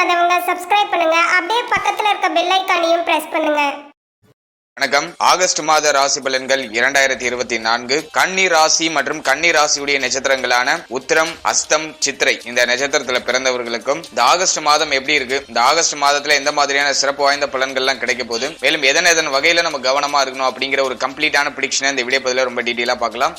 பண்ணாதவங்க சப்ஸ்கிரைப் பண்ணுங்க. அப்படியே பக்கத்துல இருக்க பெல் ஐக்கானையும் பிரஸ் பண்ணுங்க. வணக்கம். ஆகஸ்ட் மாத ராசி பலன்கள் இரண்டாயிரத்தி இருபத்தி நான்கு. கன்னி ராசி மற்றும் கன்னி ராசியுடைய நட்சத்திரங்களான உத்திரம் அஸ்தம் சித்திரை இந்த நட்சத்திரத்துல பிறந்தவர்களுக்கும் இந்த ஆகஸ்ட் மாதம் எப்படி இருக்கு? இந்த ஆகஸ்ட் மாதத்துல எந்த மாதிரியான சிறப்பு வாய்ந்த பலன்கள்லாம் கிடைக்க போகுது? மேலும் எதன் எதன் வகையில நம்ம கவனமா இருக்கணும் அப்படிங்கிற ஒரு கம்ப்ளீட்டான பிடிக்ஷனை இந்த வீடியோ பதில ரொம்ப டீட்டெயிலா பார்க்கலாம்.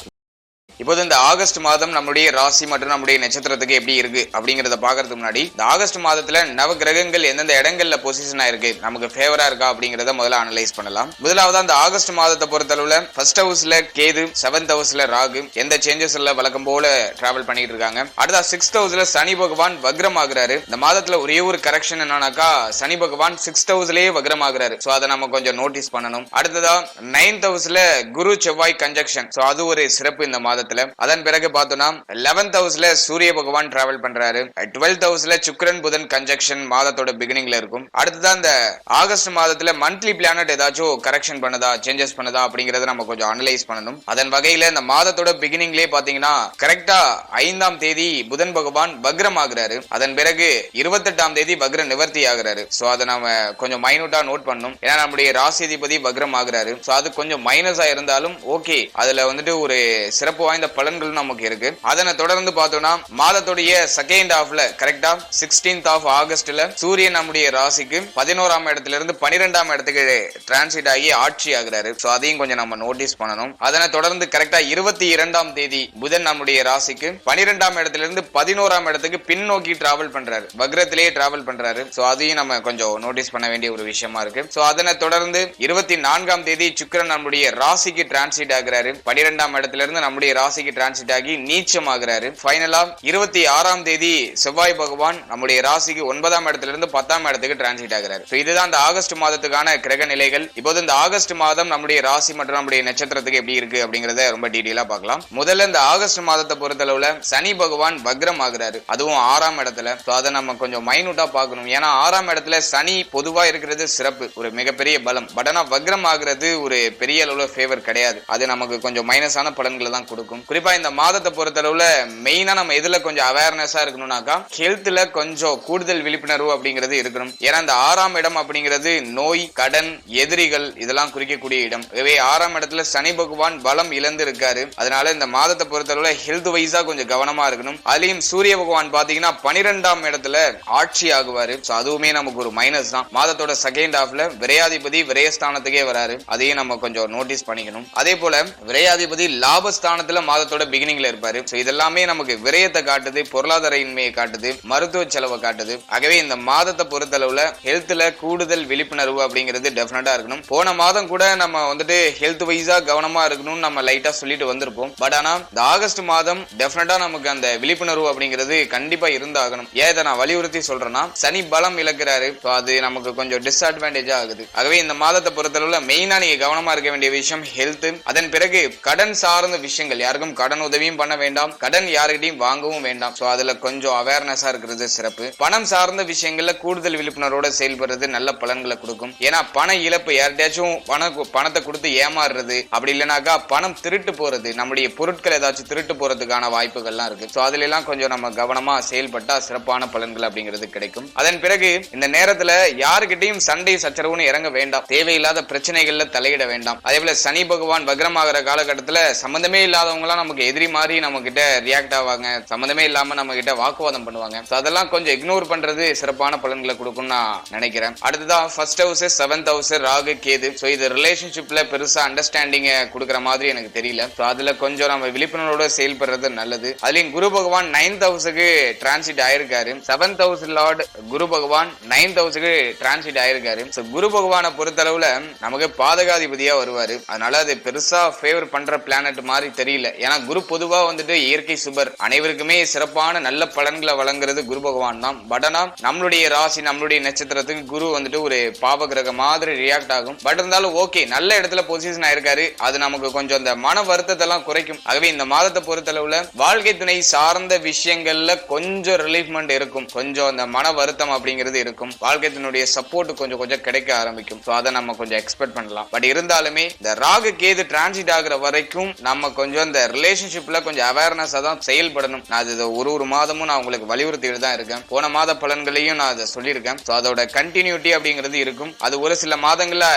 இப்போது இந்த ஆகஸ்ட் மாதம் நம்முடைய ராசி மற்றும் நம்முடைய நட்சத்திரத்துக்கு எப்படி இருக்கு அப்படிங்கறத பாக்குறதுக்கு முன்னாடி இந்த ஆகஸ்ட் மாதத்துல நவ கிரகங்கள் எந்தெந்த இடங்கள்ல பொசிஷன் ஆயிருக்கு நமக்கு ஃபேவரா இருக்கா அப்படிங்கறத முதல்ல அனலைஸ் பண்ணலாம். முதலாவது அந்த ஆகஸ்ட் மாதத்தை பொறுத்தளவுல ஃபர்ஸ்ட் ஹவுஸ்ல கேது செவன்த் ஹவுஸ்ல ராகு எந்த சேஞ்சஸ் இல்ல வழக்கம் போல டிராவல் பண்ணிட்டு இருக்காங்க. அடுத்த சிக்ஸ்த் ஹவுஸ்ல சனி பகவான் வக்ரம் ஆகுறாரு இந்த மாதத்துல ஒரே ஒரு கரெக்ஷன் என்னன்னாக்கா சனி பகவான் சிக்ஸ்த் ஹவுஸ்லயே வக்ரம் ஆகுறாரு சோ அதை நம்ம கொஞ்சம் நோட்டீஸ் பண்ணணும். அடுத்ததா நைன்த் ஹவுஸ்ல குரு செவ்வாய் கன்ஜெக்ஷன் சோ அது ஒரு சிறப்பு இந்த மாதத்துல. அதன் பிறகு பார்த்தோம்னா லெவன்த் ஹவுஸ்ல சூரிய பகவான் டிராவல் பண்றாரு. டுவெல்த் ஹவுஸ்ல சுக்கிரன் புதன் கன்ஜெக்ஷன் மாதத்தோட பிகினிங்ல இருக்கும். அடுத்ததான் இந்த ஆகஸ்ட் மாதத்துல மந்த்லி பிளானட் ஏதாச்சும் கரெக்ஷன் பண்ணுதா சேஞ்சஸ் பண்ணுதா அப்படிங்கறத நம்ம கொஞ்சம் அனலைஸ் பண்ணணும். அதன் வகையில இந்த மாதத்தோட பிகினிங்லயே பாத்தீங்கன்னா கரெக்டா ஐந்தாம் தேதி புதன் பகவான் பக்ரம் ஆகுறாரு அதன் பிறகு இருபத்தெட்டாம் தேதி பக்ர நிவர்த்தி ஆகுறாரு. சோ அதை நாம கொஞ்சம் மைனூட்டா நோட் பண்ணணும். ஏன்னா நம்முடைய ராசிதிபதி பக்ரம் ஆகுறாரு சோ அது கொஞ்சம் மைனஸா இருந்தாலும் ஓகே அதுல வந்துட்டு ஒரு சிறப்பு வாய்ந்த பலன்கள் நமக்கு இருக்கு. அதனை தொடர்ந்து பார்த்தோம்னா மாதத்துடைய செகண்ட் ஹாஃப்ல கரெக்டா சிக்ஸ்டீன்த் ஆஃப் ஆகஸ்ட்ல சூரியன் நம்முடைய ராசிக்கு பதினோராம் இடத்துல இருந்து பனிரெண்டாம் இடத்துக்கு டிரான்சிட் ஆகி ஆட்சி ஆகிறாரு. சோ அதையும் கொஞ்சம் நம்ம நோட்டீஸ் பண்ணணும். அதனை தொடர்ந்து கரெக்டா இருபத்தி இரண்டாம் தேதி புதன் நம்முடைய ராசிக்கு பனிரெண்டாம் இடத்துல இருந்து பதினோராம் இடத்துக்கு பின்னோக்கி டிராவல் பண்றாரு. வக்ரத்திலேயே டிராவல் பண்றாரு. சோ அதையும் நம்ம கொஞ்சம் நோட்டீஸ் பண்ண வேண்டிய ஒரு விஷயமா இருக்கு. சோ அதனை தொடர்ந்து இருபத்தி நான்காம் தேதி சுக்கிரன் நம்முடைய ராசிக்கு டிரான்சிட் ஆகுறாரு. பனிரெண்டாம் இடத்துல இருந்து நம்முடைய ராசிக்கு டிரான்சிட் ஆகி நீச்சம் ஆகுறாரு ஃபைனலா இருபத்தி ஆறாம் தேதி செவ்வாய் பகவான் நம்முடைய ராசிக்கு ஒன்பதாம் இடத்துல இருந்து பத்தாம் இடத்துக்கு டிரான்சிட் ஆகிறாரு. இதுதான் இந்த ஆகஸ்ட் மாதத்துக்கான கிரக நிலைகள். இப்போது இந்த ஆகஸ்ட் மாதம் நம்முடைய ராசி மற்றும் நம்முடைய நட்சத்திரத்துக்கு எப்படி இருக்கு அப்படிங்கறத ரொம்ப டீடைலா பார்க்கலாம். முதல்ல இந்த ஆகஸ்ட் மாதத்தை பொறுத்தளவுல சனி பகவான் வக்ரம் ஆகுறாரு. அதுவும் ஆறாம் இடத்துல. அதை நம்ம கொஞ்சம் மைனூட்டா பார்க்கணும். ஏன்னா ஆறாம் இடத்துல சனி பொதுவா இருக்கிறது சிறப்பு. ஒரு மிகப்பெரிய பலம். பட் ஆனா வக்ரம் ஆகிறது ஒரு பெரிய அளவுல ஃபேவர் கிடையாது. அது நமக்கு கொஞ்சம் மைனஸான பலன்களை தான் கொடுக்கும். குறிப்பா இந்த மாதத்தை பொறுத்தளவுல மெயினா நம்ம எதுல கொஞ்சம் அவேர்னஸா இருக்கணும்னாக்கா ஹெல்த்ல கொஞ்சம் கூடுதல் விழிப்புணர்வு அப்படிங்கிறது இருக்கணும். ஏன்னா இந்த ஆறாம் இடம் அப்படிங்கிறது நோய் கடன் எதிரிகள் இதெல்லாம் குறிக்கக்கூடிய இடம். இவை ஆறாம் இடத்துல சனி பகவான் பலம் இழந்து இருக்காரு அதனால இந்த மாதத்தை பொறுத்தளவுல ஹெல்த் வைஸா கொஞ்சம் கவனமா இருக்கணும். அதுலயும் சூரிய பகவான் பாத்தீங்கன்னா பனிரெண்டாம் இடத்துல ஆட்சி ஆகுவாரு. அதுவுமே நமக்கு ஒரு மைனஸ் தான். மாதத்தோட செகண்ட் ஹாஃப்ல விரையாதிபதி விரயஸ்தானத்துக்கே வராரு. அதையும் நம்ம கொஞ்சம் நோட்டீஸ் பண்ணிக்கணும். அதே போல விரையாதிபதி லாபஸ்தானத்துல மாதத்தோட பிகினிங்ல இருப்பாரு. இதெல்லாமே நமக்கு விரயத்தை காட்டுது பொருளாதார இன்மையை காட்டுது மருத்துவ செலவை காட்டுது. ஆகவே இந்த மாதத்தை பொறுத்தளவுல ஹெல்த்ல கூடுதல் விழிப்புணர்வு அப்படிங்கிறது டெஃபினட்டா இருக்கணும். போன மாதம் கூட நம்ம வந்துட்டு ஹெல்த் வைஸா கவனமா இருக்கணும்னு நம்ம லைட்டா சொல்லிட்டு வந்திருப்போம். பட் ஆனா இந்த ஆகஸ்ட் மாதம் டெஃபினட்டா நமக்கு அந்த விழிப்புணர்வு அப்படிங்கிறது கண்டிப்பா இருந்தாகணும். ஏன் இதை நான் வலியுறுத்தி சொல்றேன்னா சனி பலம் இழக்கிறாரு. அது நமக்கு கொஞ்சம் டிஸ்அட்வான்டேஜ் ஆகுது. ஆகவே இந்த மாதத்தை பொறுத்தளவுல மெயினா நீங்க கவனமா இருக்க வேண்டிய விஷயம் ஹெல்த் அதன் பிறகு கடன் சார்ந்த விஷயங்கள் யாருக்கும் கடன் உதவியும் பண்ண வேண்டாம். கடன் யாருக்கிட்டையும் வாங்கவும் வேண்டாம். ஸோ அதுல கொஞ்சம் அவேர்னஸா இருக்கிறது சிறப்பு. பணம் சார்ந்த விஷயங்கள்ல கூடுதல் விழிப்புணர்வோட செயல்படுறது நல்ல பலன்களை கொடுக்கும். ஏன்னா பண இழப்பு யார்கிட்டயாச்சும் பண பணத்தை கொடுத்து ஏமாறுறது அப்படி இல்லைனாக்கா பணம் திருட்டு போறது நம்முடைய பொருட்கள் ஏதாச்சும் திருட்டு போறதுக்கான வாய்ப்புகள்லாம் இருக்கு. ஸோ அதுல எல்லாம் கொஞ்சம் நம்ம கவனமா செயல்பட்டா சிறப்பான பலன்கள் அப்படிங்கிறது கிடைக்கும். அதன் பிறகு இந்த நேரத்துல யாருக்கிட்டையும் சண்டை சச்சரவுன்னு இறங்க வேண்டாம். தேவையில்லாத பிரச்சனைகள்ல தலையிட வேண்டாம். அதே போல சனி பகவான் வக்ரமாகிற காலகட்டத்துல சம்பந்தமே இல்லாதவங்க எல்லாம் நமக்கு எதிரி மாதிரி நம்ம கிட்ட ரியாக்ட் ஆவாங்க. சம்மந்தமே இல்லாம நம்ம கிட்ட வாக்குவாதம் பண்ணுவாங்க. அதெல்லாம் கொஞ்சம் இக்னோர் பண்றது சிறப்பான பலன்களை கொடுக்கும் நான் நினைக்கிறேன். அடுத்ததான் first house seventh house Rahu Ketu. So இது ரிலேஷன்ஷிப்ல பெருசா அண்டர்ஸ்டாண்டிங் கொடுக்குற மாதிரி எனக்கு தெரியல. ஸோ அதுல கொஞ்சம் நம்ம விழிப்புணர்வோட செயல்படுறது நல்லது. அதுலயும் குரு பகவான் நைன்த் ஹவுஸுக்கு டிரான்சிட் ஆயிருக்காரு. Seventh house lord Guru Bhagavan ninth ஹவுஸுக்கு transit ஆயிருக்காரு. ஸோ குரு பகவானை பொறுத்தளவுல நமக்கு பாதகாதிபதியா வருவாரு. அதனால அது பெருசா ஃபேவர் பண்ற பிளானட் மாதிரி தெரியல. ஏன்னா குரு பொதுவா வந்துட்டு இயற்கை சுபர். அனைவருக்குமே சிறப்பான நல்ல பலன்களை வழங்குறது குரு பகவான் தான். பட் ஆனா நம்மளுடைய ராசி நம்மளுடைய நட்சத்திரத்துக்கு குரு வந்துட்டு ஒரு பாவ கிரக மாதிரி ரியாக்ட் ஆகும். பட் இருந்தாலும் ஓகே நல்ல இடத்துல பொசிஷன் ஆயிருக்காரு. அது நமக்கு கொஞ்சம் அந்த மன வருத்தத்தை எல்லாம் குறைக்கும். ஆகவே இந்த மாதத்தை பொறுத்தளவுல வாழ்க்கை துணை சார்ந்த விஷயங்கள்ல கொஞ்சம் ரிலீஃப்மெண்ட் இருக்கும். கொஞ்சம் அந்த மன வருத்தம் அப்படிங்கிறது இருக்கும். வாழ்க்கை துணையுடைய சப்போர்ட் கொஞ்சம் கொஞ்சம் கிடைக்க ஆரம்பிக்கும். ஸோ அதை நம்ம கொஞ்சம் எக்ஸ்பெக்ட் பண்ணலாம். பட் இருந்தாலுமே இந்த ராகு கேது டிரான்சிட் ஆகிற வரைக்கும் நம்ம கொஞ்சம் இந்த ரிலேஷன்ஷிப்ல கொஞ்சம் அவேர்னஸா தான் செயல்படணும். நான் அது ஒரு ஒரு மாதமும் நான் உங்களுக்கு வலியுறுத்திட்டு தான் இருக்கேன். போன மாத பலன்களையும் நான் அதை சொல்லியிருக்கேன். ஸோ அதோட கண்டினியூட்டி அப்படிங்கிறது இருக்கும். அது ஒரு சில மாதங்களில்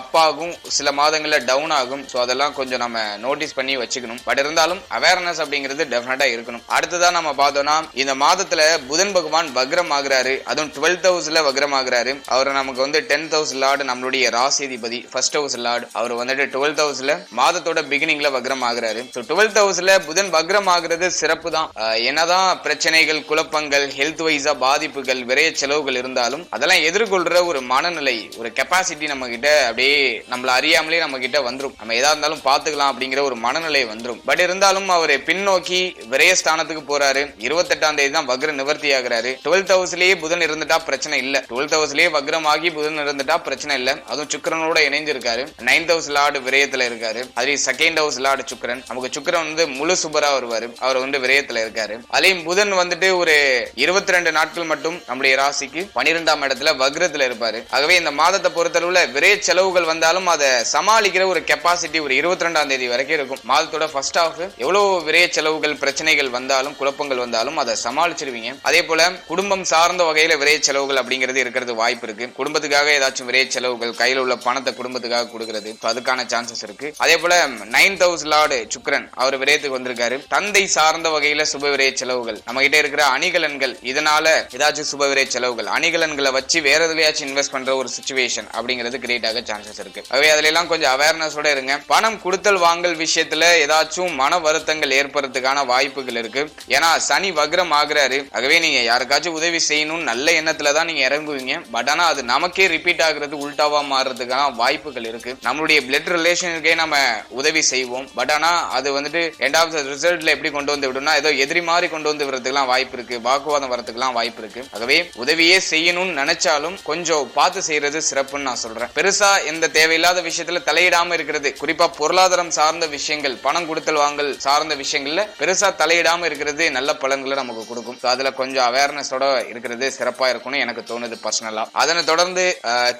அப் ஆகும். சில மாதங்களில் டவுன் ஆகும். ஸோ அதெல்லாம் கொஞ்சம் நம்ம நோட்டீஸ் பண்ணி வச்சுக்கணும். பட் இருந்தாலும் அவேர்னஸ் அப்படிங்கிறது டெஃபினட்டா இருக்கணும். அடுத்ததான் நம்ம பார்த்தோம்னா இந்த மாதத்துல புதன் பகவான் வக்ரம் ஆகுறாரு அதுவும் டுவெல்த் ஹவுஸ்ல வக்ரம் ஆகுறாரு அவர் நமக்கு வந்து டென்த் ஹவுஸ் லார்டு நம்மளுடைய ராசிதிபதி ஃபர்ஸ்ட் ஹவுஸ் லார்டு அவர் வந்துட்டு டுவெல்த் ஹவுஸ்ல மாதத்தோட பிகினிங்ல வக்ரம் ஆகுறாரு ஸோ டுவெல்த் ஹவுஸ்ல புதன் வக்ரம் ஆகுறது சிறப்பு தான் என்னதான் பிரச்சனைகள் குழப்பங்கள் ஹெல்த் வைஸா பாதிப்புகள் விரைய செலவுகள் இருந்தாலும் அதெல்லாம் எதிர்கொள்ற ஒரு மனநிலை ஒரு கெப்பாசிட்டி நம்ம கிட்ட அப்படியே நம்மள அறியாமலே நம்ம கிட்ட வந்துரும். நம்ம எதா இருந்தாலும் பாத்துக்கலாம் அப்படிங்கிற ஒரு மனநிலை வந்துரும். பட் இருந்தாலும் அவர் பின்னோக்கி விரைய ஸ்தானத்துக்கு போறாரு. இருபத்தெட்டாம் தேதி தான் வக்ர நிவர்த்தி ஆகிறாரு. டுவெல்த் ஹவுஸ்லயே புதன் இருந்துட்டா பிரச்சனை இல்ல. டுவெல்த் ஹவுஸ்லயே வக்ரம் ஆகி புதன் இருந்துட்டா பிரச்சனை இல்ல. அதுவும் சுக்கிரனோட இணைஞ்சிருக்காரு. நைன்த் ஹவுஸ் லார்டு விரயத்துல இருக்காரு. அதே செகண்ட் ஹவுஸ் லார்டு சுக்கரன். நமக்கு சுக்கிரன் வந்து முழு சுபரா வருவாரு. அவர் வந்து விரயத்துல இருக்காரு. அதையும் புதன் வந்துட்டு ஒரு இருபத்தி ரெண்டு நாட்கள் மட்டும் நம்முடைய ராசிக்கு பனிரெண்டாம் இடத்துல வக்ரத்துல இருப்பாரு. ஆகவே இந்த மாதத்தை பொறுத்தளவுல விரைய செலவுகள் வந்தாலும் அதை சமாளிக்கிற ஒரு கெப்பாசிட்டி ஒரு இருபத்தி ரெண்டாம் தேதி வரைக்கும் இருக்கும். மாதத்தோட ஃபர்ஸ்ட் ஆஃப் எவ்வளவு விரைய செலவுகள் பிரச்சனைகள் வந்தாலும் குழப்பங்கள் வந்தாலும் அதை சமாளிச்சிருவீங்க. அதே போல குடும்பம் சார்ந்த வகையில விரைய செலவுகள் அப்படிங்கிறது இருக்கிறது வாய்ப்பு இருக்கு. குடும்பத்துக்காக ஏதாச்சும் விரைய செலவுகள் கையில் உள்ள பணத்தை குடும்பத்துக்காக கொடுக்கிறது. அதுக்கான சான்சஸ் இருக்கு. அதே போல நைன்த் ஹவுஸ் லார்டு சுக்ரன் அவர் விரயத்துக்கு வந்திருக்காரு. தந்தை சார்ந்த வகையில சுப விரய செலவுகள். நம்ம கிட்ட இருக்கிற அணிகலன்கள் இதனால ஏதாச்சும் சுப விரய செலவுகள். அணிகலன்களை வச்சு வேற எதுலயாச்சும் இன்வெஸ்ட் பண்ற ஒரு சுச்சுவேஷன் அப்படிங்கிறது கிரியேட் ஆக சான்சஸ் இருக்கு. அவை அதுல எல்லாம் கொஞ்சம் அவேர்னஸோட இருங்க. பணம் கொடுத்தல் வாங்கல் விஷயத்துல ஏதாச்சும் மன வருத்தங்கள் ஏற்படுறதுக்கான வாய்ப்புகள் இருக்கு. ஏன்னா சனி வக்ரம் ஆகுறாரு. ஆகவே நீங்க யாருக்காச்சும் உதவி செய்யணும்னு நல்ல எண்ணத்துல தான் நீங்க இறங்குவீங்க. பட் ஆனா அது நமக்கே ரிப்பீட் ஆகுறது உல்டாவா மாறுறதுக்கான வாய்ப்புகள் இருக்கு. நம்மளுடைய பிளட் ரிலேஷனுக்கே நம்ம உதவி செய்வோம். பட் ஆனா அது வந்துட்டு எண்ட் ஆஃப் த ரிசல்ட்ல எப்படி கொண்டு வந்து விடும்னா ஏதோ எதிரி மாதிரி கொண்டு வந்து விடுறதுக்குலாம் வாய்ப்பு இருக்கு. வாக்குவாதம் வரதுக்குலாம் வாய்ப்பு இருக்கு. ஆகவே உதவியே செய்யணும்னு நினைச்சாலும் கொஞ்சம் பார்த்து செய்யறது சிறப்புன்னு நான் சொல்றேன். பெருசா எந்த தேவையில்லாத விஷயத்துல தலையிடாம இருக்கிறது. குறிப்பா பொருளாதாரம் சார்ந்த விஷயங்கள் பணம் கொடுத்தல் வாங்கல் சார்ந்த விஷயங்கள்ல பெருசா தலையிடாம இருக்கிறது நல்ல பலன்களை நமக்கு கொடுக்கும். அதுல கொஞ்சம் அவேர்னஸோட இருக்கிறது சிறப்பா இருக்கும்னு எனக்கு தோணுது பர்சனலா அதனை தொடர்ந்து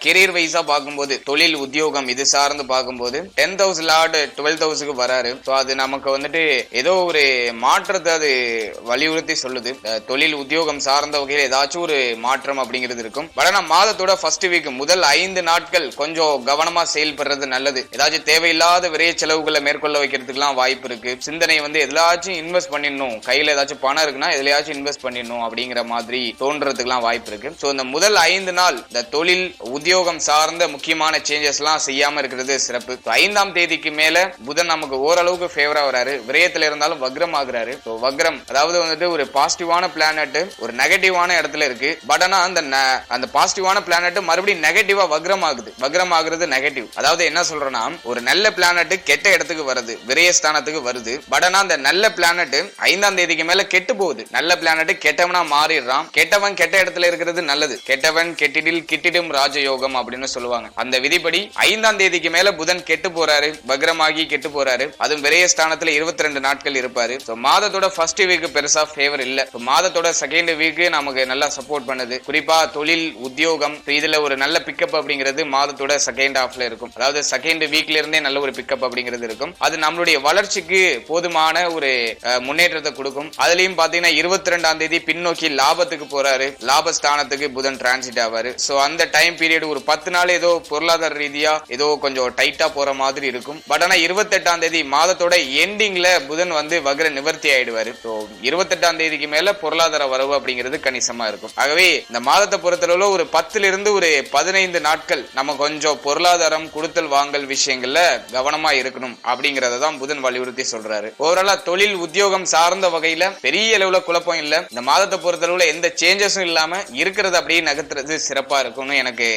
கெரியர் வைஸா பார்க்கும்போது தொழில் உத்தியோகம் இது சார்ந்து பார்க்கும்போது டென்த் ஹவுஸ் லார்டு டுவெல்த் ஹவுஸுக்கு வராரு. ஸோ அது நமக்கு வந்துட்டு ஏதோ ஒரு மாற்றத்தை அது வலியுறுத்தி சொல்லுது. தொழில் உத்தியோகம் சார்ந்த வகையில் ஏதாச்சும் ஒரு மாற்றம் அப்படிங்கிறது இருக்கும். பட் ஆனால் மாதத்தோட ஃபர்ஸ்ட் வீக் முதல் ஐந்து நாட்கள் கொஞ்சம் கவனமா செயல்படுறது நல்லது. ஏதாச்சும் தேவையில்லாத விரைய செலவுகளை மேற்கொள்ள வைக்கிறதுக்குலாம் வாய்ப்பு இருக்கு. சிந்தனை வந்து எதாச்சும் இன்வெஸ்ட் பண்ணிடணும். கையில் ஏதாச்சும் பணம் இருக்குன்னா எதுலயாச்சும் இன்வெஸ்ட் பண்ணிடணும் அப்படிங்கிற மாதிரி தோன்றதுக்குலாம் வாய்ப்பு இருக்கு. ஸோ இந்த முதல் ஐந்து நாள் இந்த தொழில் உத்தியோகம் சார்ந்த முக்கியமான சேஞ்சஸ் எல்லாம் செய்யாம இருக்கிறது சிறப்பு. ஐந்தாம் தேதிக்கு மேல புதன் நமக்கு ஓரளவுக்கு ஃபேவரா வராரு விரயத்துல இருந்தாலும் வக்ரம் ஆகுறாரு ஸோ வக்ரம் அதாவது வந்துட்டு ஒரு பாசிட்டிவான பிளானட் ஒரு நெகட்டிவான இடத்துல இருக்கு. பட் ஆனா அந்த அந்த பாசிட்டிவான பிளானட் மறுபடியும் நெகட்டிவா வக்ரம் ஆகுது வக்ரம் ஆகுறது நெகட்டிவ் அதாவது என்ன சொல்றேன்னா ஒரு நல்ல பிளானட் கெட்ட இடத்துக்கு வருது விரயஸ்தானத்துக்கு வருது. பட் ஆனா அந்த நல்ல பிளானட் ஐந்தாம் தேதிக்கு மேல கெட்டு போகுது. நல்ல பிளானட் கெட்டவனா மாறிடுறான். கெட்டவன் கெட்ட இடத்துல இருக்கிறது நல்லது. கெட்டவன் கெட்டிடில் கிட்டிடும் ராஜயோகம் அப்படின்னு சொல்லுவாங்க. அந்த விதிப்படி ஐந்தாம் தேதிக்கு மேல புதன் கெட்டு போறாரு வக்ரமாகி கெட்டு போறாரு. அதுவும் விரயஸ்தானத்துல இருபத்தி ரெண்டு நாட்கள் இருப்பாரு. மாதத்தோட ஃபர்ஸ்ட் வீக் பெருசா ஃபேவர் இல்ல. மாதத்தோட செகண்ட் வீக் நமக்கு நல்லா சப்போர்ட் பண்ணுது. குறிப்பா தொழில் உத்தியோகம் இதுல ஒரு நல்ல பிக்கப் அப்படிங்கிறது மாதத்தோட செகண்ட் ஹாஃப்ல இருக்கும். அதாவது செகண்ட் வீக்ல இருந்தே நல்ல ஒரு பிக்கப் அப்படிங்கிறது இருக்கும். அது நம்மளுடைய வளர்ச்சிக்கு போதுமான ஒரு முன்னேற்றத்தை கொடுக்கும். அதுலயும் பாத்தீங்கன்னா இருபத்தி ரெண்டாம் தேதி பின்னோக்கி லாபத்துக்கு போறாரு. லாபஸ்தானத்துக்கு புதன் டிரான்சிட் ஆவாரு. சோ அந்த டைம் பீரியட் ஒரு பத்து நாள் ஏதோ பொருளாதார ரீதியா ஏதோ கொஞ்சம் டைட்டா போற மாதிரி இருக்கும். பட் ஆனா இருபத்தெட்டாம் தேதி மாதத்தோட எண்டிங்ல புதன் வந்து வக்ர நிவர்த்தி ஆயிடுவாரு. ஸோ இருபத்தெட்டாம் தேதிக்கு மேல பொருளாதார வரவு அப்படிங்கிறது கணிசமா இருக்கும். ஆகவே இந்த மாதத்தை பொறுத்தளவுல ஒரு பத்துல இருந்து ஒரு பதினைந்து நாட்கள் நம்ம கொஞ்சம் பொருளாதாரம் கொடுத்தல் வாங்கல் விஷயங்கள்ல கவனமா இருக்கணும் அப்படிங்கறத தான் புதன் வலியுறுத்தி சொல்றாரு. ஓவராலா தொழில் உத்தியோகம் சார்ந்த வகையில பெரிய அளவுல குழப்பம் இல்ல. இந்த மாதத்தை பொறுத்தளவுல எந்த சேஞ்சஸும் இல்லாம இருக்கிறது அப்படியே நகர்த்துறது சிறப்பா இருக்கும்னு எனக்கு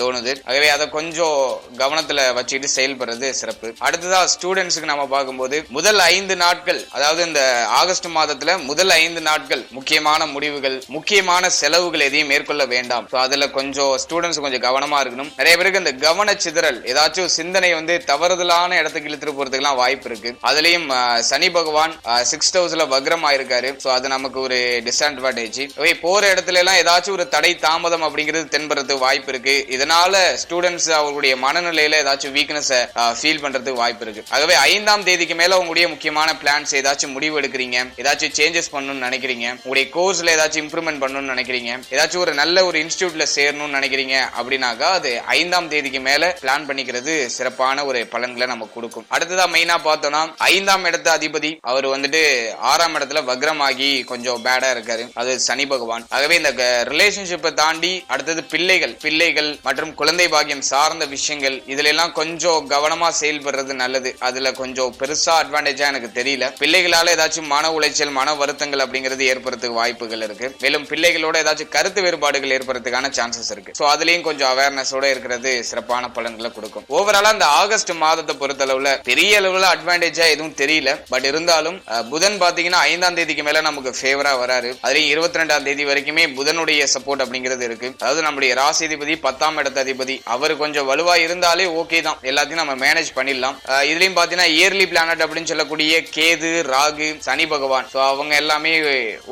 தோணுது. ஆகவே அதை கொஞ்சம் கவனத்துல வச்சுக்கிட்டு செயல்படுறது சிறப்பு. அடுத்ததா ஸ்டூடெண்ட்ஸுக்கு நம்ம பார்க்கும்போது முதல் ஐந்து நாட்கள் அதாவது இந்த ஆகஸ்ட் மாதத்துல முதல் ஐந்து நாட்கள் முக்கியமான முடிவுகள் முக்கியமான செலவுகள் எதையும் மேற்கொள்ள வேண்டாம். அதுல கொஞ்சம் ஸ்டூடெண்ட்ஸ் கொஞ்சம் கவனமா இருக்கணும். நிறைய பேருக்கு இந்த கவன சிதறல் ஏதாச்சும் சிந்தனை வந்து தவறுதலான இடத்துக்கு இழுத்துட்டு போறதுக்குலாம் வாய்ப்பு இருக்கு. அதுலயும் சனி பகவான் சிக்ஸ்த் ஹவுஸ்ல வக்ரம் ஆயிருக்காரு. ஸோ அது நமக்கு ஒரு டிஸ்அட்வான்டேஜ் போற இடத்துல எல்லாம் ஏதாச்சும் ஒரு தடை தாமதம் அப்படிங்கிறது தென்படுறதுக்கு வாய்ப்பு இருக்கு. இதனால ஸ்டூடெண்ட்ஸ் அவர்களுடைய மனநிலையில ஏதாச்சும் வீக்னஸ் ஃபீல் பண்றதுக்கு வாய்ப்பு இருக்கு. ஆகவே ஐந்தாம் தேதி தேதிக்கு மேல உங்களுடைய முக்கியமான பிளான்ஸ் ஏதாச்சும் முடிவு எடுக்கிறீங்க ஏதாச்சும் சேஞ்சஸ் பண்ணணும்னு நினைக்கிறீங்க உங்களுடைய கோர்ஸ்ல ஏதாச்சும் இம்ப்ரூவ்மெண்ட் பண்ணணும்னு நினைக்கிறீங்க ஏதாச்சும் ஒரு நல்ல ஒரு இன்ஸ்டியூட்ல சேரணும்னு நினைக்கிறீங்க அப்படின்னாக்கா அது ஐந்தாம் தேதிக்கு மேல பிளான் பண்ணிக்கிறது சிறப்பான ஒரு பலன்களை நம்ம கொடுக்கும். அடுத்ததா மெயினா பார்த்தோம்னா ஐந்தாம் இடத்து அதிபதி அவர் வந்துட்டு ஆறாம் இடத்துல வக்ரமாகி கொஞ்சம் பேடா இருக்காரு. அது சனி பகவான். ஆகவே இந்த ரிலேஷன்ஷிப்பை தாண்டி அடுத்தது பிள்ளைகள் பிள்ளைகள் மற்றும் குழந்தை பாக்கியம் சார்ந்த விஷயங்கள் இதுல எல்லாம் கொஞ்சம் கவனமா செயல்படுறது நல்லது. அதுல கொஞ்சம் பெருசா அட்வான்டேஜா எனக்கு தெரியல. பிள்ளைகளால ஏதாச்சும் மன உளைச்சல் மன வருத்தங்கள் அப்படிங்கிறது ஏற்படுறதுக்கு வாய்ப்புகள் இருக்கு. மேலும் பிள்ளைகளோட ஏதாச்சும் கருத்து வேறுபாடுகள் ஏற்படுறதுக்கான சான்சஸ் இருக்கு. ஸோ அதுலயும் கொஞ்சம் அவேர்னஸோட இருக்கிறது சிறப்பான பலன்களை கொடுக்கும். ஓவராலா அந்த ஆகஸ்ட் மாதத்தை பொறுத்தளவுல பெரிய அளவுல அட்வான்டேஜா எதுவும் தெரியல. பட் இருந்தாலும் புதன் பாத்தீங்கன்னா ஐந்தாம் தேதிக்கு மேல நமக்கு ஃபேவரா வராரு. அதுலயும் இருபத்தி ரெண்டாம் தேதி வரைக்குமே புதனுடைய சப்போர்ட் அப்படிங்கிறது இருக்கு. அதாவது நம்முடைய ராசிதிபதி பத்தாம் இடத்த அதிபதி. அவர் கொஞ்சம் வலுவா இருந்தாலே ஓகே தான். எல்லாத்தையும் நம்ம மேனேஜ் பண்ணிடலாம். இதுலயும் பாத்தீங்கன்னா இயர்லி பிளானட் அப்படின்னு சொல்லக்கூடிய கேது ராகு சனி பகவான். ஸோ அவங்க எல்லாமே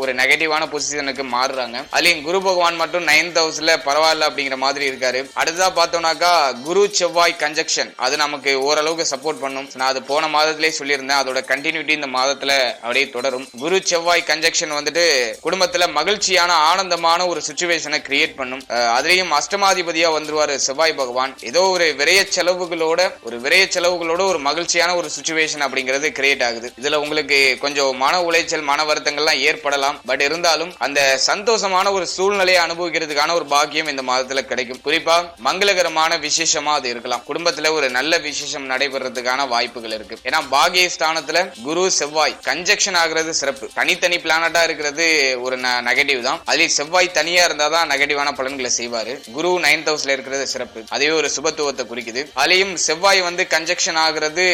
ஒரு நெகட்டிவான பொசிஷனுக்கு மாறுறாங்க. அதுலயும் குரு பகவான் மட்டும் நைன்த் ஹவுஸ்ல பரவாயில்ல அப்படிங்கிற மாதிரி இருக்காரு. அடுத்ததா பார்த்தோம்னாக்கா குரு செவ்வாய் கன்ஜெக்ஷன் அது நமக்கு ஓரளவுக்கு சப்போர்ட் பண்ணும். நான் அது போன மாதத்திலே சொல்லியிருந்தேன். அதோட கண்டினியூட்டி இந்த மாதத்துல அப்படியே தொடரும். குரு செவ்வாய் கன்ஜெக்ஷன் வந்துட்டு குடும்பத்துல மகிழ்ச்சியான ஆனந்தமான ஒரு சுச்சுவேஷனை கிரியேட் பண்ணும். அதுலயும் அஷ்டமாதிபதியா வந்துருவாரு செவ்வாய் பகவான். ஏதோ ஒரு விரைய செலவுகளோட ஒரு விரைய செலவுகளோட ஒரு மகிழ்ச்சியான ஒரு சுச்சுவேஷன் அப்படிங்கிறது கிரியேட் ஆகுது. இதுல உங்களுக்கு கொஞ்சம் மன உளைச்சல் மன வருத்தங்கள்லாம் ஏற்படலாம். பட் இருந்தாலும் அந்த சந்தோஷமான ஒரு சூழ்நிலையை அனுபவிக்கிறதுக்கான ஒரு பாக்கியம் இந்த மாதத்துல கிடைக்கும். குறிப்பா மங்களகரமான விசேஷமா அது இருக்கலாம். குடும்பத்துல ஒரு நல்ல விசேஷம் நடைபெறதுக்கான வாய்ப்புகள் இருக்கு. ஏன்னா பாகிய ஸ்தானத்துல குரு செவ்வாய் கன்ஜெக்ஷன் ஆகுறது சிறப்பு. தனித்தனி பிளானட்டா இருக்கிறது ஒரு நெகட்டிவ் தான். அதில் செவ்வாய் தனியா இருந்தா தான் நெகட்டிவான பலன்களை செய்வாரு. குரு நைன்த் ஹவுஸ்ல இருக்கிறது சிறப்பு. அதே ஒரு சுபத்துவத்தை குறிக்குது. அதுலயும் செவ்வாய் வந்து கன்ஜெக்ஷன் ஆகுறது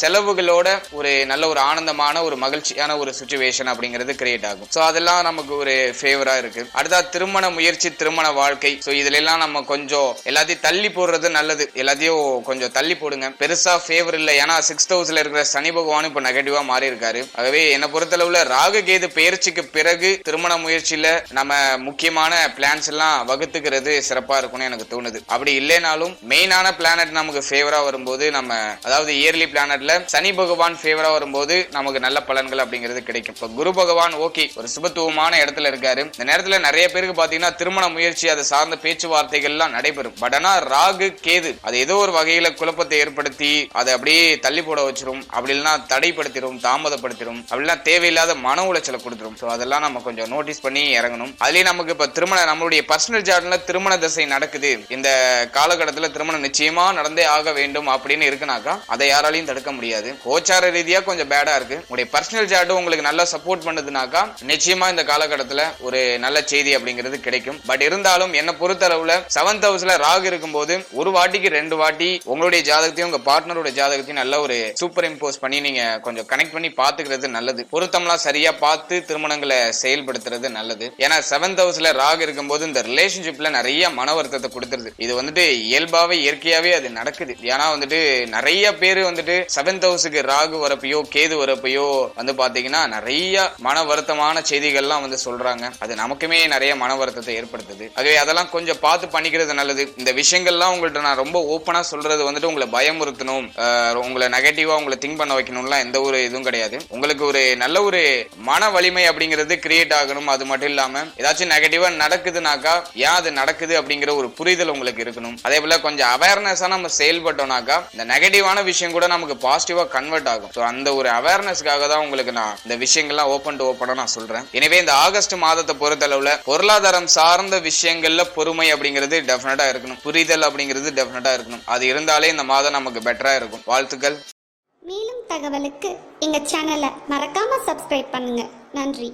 செலவு செலவுகளோட ஒரு நல்ல ஒரு ஆனந்தமான ஒரு மகிழ்ச்சியான ஒரு சுச்சுவேஷன் அப்படிங்கிறது கிரியேட் ஆகும். ஸோ அதெல்லாம் நமக்கு ஒரு ஃபேவரா இருக்கு. அடுத்தா திருமண முயற்சி திருமண வாழ்க்கை. ஸோ இதுல எல்லாம் நம்ம கொஞ்சம் எல்லாத்தையும் தள்ளி போடுறது நல்லது. எல்லாத்தையும் கொஞ்சம் தள்ளி போடுங்க. பெருசா ஃபேவர் இல்லை. ஏன்னா சிக்ஸ்த் ஹவுஸ்ல இருக்கிற சனி பகவான் இப்போ நெகட்டிவா மாறி இருக்காரு ஆகவே என்னை பொறுத்தளவுல ராகு கேது பெயர்ச்சிக்கு பிறகு திருமண முயற்சியில நம்ம முக்கியமான பிளான்ஸ் எல்லாம் வகுத்துக்கிறது சிறப்பா இருக்கும்னு எனக்கு தோணுது. அப்படி இல்லைனாலும் மெயினான பிளானட் நமக்கு ஃபேவரா வரும்போது நம்ம அதாவது இயர்லி பிளானட்ல சனி பகவான் ஃபேவரா வரும்போது நமக்கு நல்ல பலன்கள் அப்படிங்கிறது கிடைக்கும். இப்ப குரு பகவான் ஓகே ஒரு சுபத்துவமான இடத்துல இருக்காரு. இந்த நேரத்துல நிறைய பேருக்கு பாத்தீங்கன்னா திருமண முயற்சி அதை சார்ந்த பேச்சுவார்த்தைகள் எல்லாம் நடைபெறும். பட் ஆனா ராகு கேது அது ஏதோ ஒரு வகையில குழப்பத்தை ஏற்படுத்தி அதை அப்படியே தள்ளி போட வச்சிரும். அப்படி இல்லைன்னா தடைப்படுத்திடும் தாமதப்படுத்திடும் அப்படிலாம் தேவையில்லாத மன உளைச்சலை கொடுத்துரும். ஸோ அதெல்லாம் நம்ம கொஞ்சம் நோட்டீஸ் பண்ணி இறங்கணும். அதுலயே நமக்கு இப்ப திருமண நம்மளுடைய பர்சனல் ஜார்ட்ல திருமண தசை நடக்குது. இந்த காலகட்டத்துல திருமணம் நிச்சயமா நடந்தே ஆக வேண்டும் அப்படின்னு இருக்குனாக்கா அதை யாராலையும் தடுக்க முடியாது. கோச்சார ரீதியா கொஞ்சம் பேடா இருக்கு. உங்களுடைய பர்சனல் ஜார்ட் உங்களுக்கு நல்லா சப்போர்ட் பண்ணுதுனாக்கா நிச்சயமா இந்த காலகட்டத்தில் ஒரு நல்ல செய்தி அப்படிங்கிறது கிடைக்கும். பட் இருந்தாலும் என்ன பொறுத்தளவுல செவன்த் ஹவுஸ்ல ராகு இருக்கும்போது ஒரு வாட்டிக்கு ரெண்டு வாட்டி உங்களுடைய ஜாதகத்தையும் உங்க பார்ட்னரோட ஜாதகத்தையும் நல்ல ஒரு சூப்பர் இம்போஸ் பண்ணி நீங்க கொஞ்சம் கனெக்ட் பண்ணி பாத்துக்கிறது நல்லது. பொருத்தம்லாம் சரியா பார்த்து திருமணங்களை செயல்படுத்துறது நல்லது. ஏன்னா செவன்த் ஹவுஸ்ல ராகு இருக்கும்போது இந்த ரிலேஷன்ஷிப்ல நிறைய மன வருத்தத்தை கொடுத்துருது. இது வந்துட்டு இயல்பாவே இயற்கையாவே அது நடக்குது. ஏன்னா வந்துட்டு நிறைய பேர் வந்துட்டு செவன்த் ஹவுஸுக்கு ராகு வரப்பையோ கேது வரப்பையோ வந்து பாத்தீங்கன்னா நிறைய மன வருத்தமான செய்திகள்லாம் வந்து சொல்றாங்க. அது நமக்குமே நிறைய மன வருத்தத்தை ஏற்படுத்துது. ஆகவே அதெல்லாம் கொஞ்சம் பார்த்து பண்ணிக்கிறது நல்லது. இந்த விஷயங்கள்லாம் உங்கள்ட்ட நான் ரொம்ப ஓப்பனா சொல்றது வந்துட்டு உங்களை பயமுறுத்தணும். உங்களை நெகட்டிவா உங்களை திங்க் பண்ண வைக்கணும்லாம் எந்த ஒரு இதுவும் கிடையாது. உங்களுக்கு ஒரு நல்ல ஒரு மன வலிமை அப்படிங்கிறது கிரியேட் ஆகணும். அது மட்டும் இல்லாம ஏதாச்சும் நெகட்டிவா நடக்குதுனாக்கா ஏன் அது நடக்குது அப்படிங்கிற ஒரு புரிதல் உங்களுக்கு இருக்கணும். அதே போல கொஞ்சம் அவேர்னஸா நம்ம செயல்பட்டோம்னாக்கா இந்த நெகட்டிவான விஷயம் கூட நமக்கு பாசிட்டிவ் கன்வெர்ட் ஆகும். ஸோ அந்த ஒரு அவேர்னஸ்க்காக தான் உங்களுக்கு நான் இந்த விஷயங்கள்லாம் ஓப்பன் டு ஓப்பனாக நான் சொல்றேன். எனவே இந்த ஆகஸ்ட் மாதத்தை பொறுத்தளவுல பொருளாதாரம் சார்ந்த விஷயங்கள்ல பொறுமை அப்படிங்கிறது டெஃபினட்டா இருக்கணும். புரிதல் அப்படிங்கிறது டெஃபினட்டா இருக்கணும். அது இருந்தாலே இந்த மாதம் நமக்கு பெட்டரா இருக்கும். வாழ்த்துக்கள். மேலும் தகவலுக்கு எங்க சேனலை மறக்காம சப்ஸ்கிரைப் பண்ணுங்க. நன்றி.